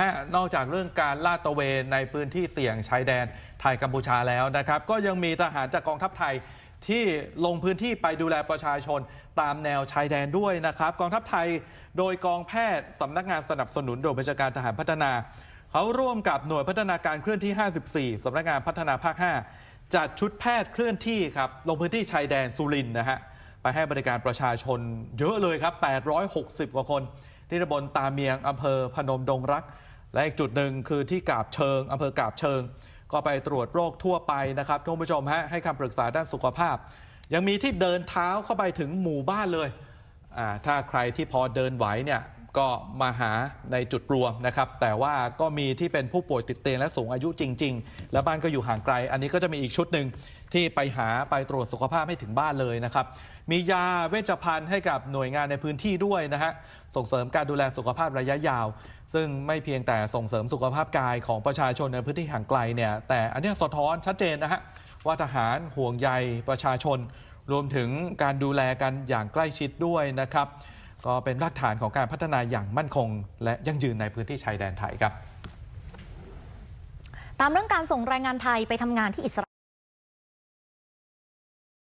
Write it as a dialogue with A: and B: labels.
A: ฮะนอกจากเรื่องการลาดตระเวนในพื้นที่เสี่ยงชายแดนไทยกัมพูชาแล้วนะครับ ก็ยังมีทหารจากกองทัพไทยที่ลงพื้นที่ไปดูแลประชาชนตามแนวชายแดนด้วยนะครับ กองทัพไทยโดยกองแพทย์สำนักงานสนับสนุนโดยบัญชาการทหารพัฒนา เขาร่วมกับหน่วยพัฒนาการเคลื่อนที่ 54สำนักงานพัฒนาภาค 5 จัดชุดแพทย์เคลื่อนที่ครับลงพื้นที่ชายแดนสุรินนะฮะไปให้บริการประชาชนเยอะเลยครับ 860 กว่าคน ที่ตำบลตาเมียงอำเภอพนมดงรัก และอีกจุดหนึ่งคือที่กาบเชิงอำเภอกาบเชิง ก็ไปตรวจโรคทั่วไปนะครับท่านผู้ชมฮะให้คำปรึกษาด้านสุขภาพ ยังมีที่เดินเท้าเข้าไปถึงหมู่บ้านเลยถ้าใครที่พอเดินไหวเนี่ย ก็มาหาในจุดรวมนะครับ แต่ว่าก็มีที่เป็นผู้ป่วยติดเตียงและสูงอายุจริง ๆ และบ้านก็อยู่ห่างไกล อันนี้ก็จะมีอีกชุดหนึ่งที่ไปหาไปตรวจสุขภาพให้ถึงบ้านเลยนะครับ มียาเวชภัณฑ์ให้กับหน่วยงานในพื้นที่ด้วยนะฮะส่งเสริมการดูแลสุขภาพระยะยาว ซึ่งไม่เพียงแต่ส่งเสริมสุขภาพกายของประชาชนในพื้นที่ห่างไกลเนี่ยแต่อันนี้สะท้อนชัดเจนนะฮะว่าทหารห่วงใยประชาชน รวมถึงการดูแลกันอย่างใกล้ชิดด้วยนะครับ ก็เป็นรากฐานของการพัฒนาอย่างมั่นคง และยั่งยืนในพื้นที่ชายแดนไทยครับ
B: ตามเรื่องการส่งแรงงานไทยไปทำงานที่อิสรา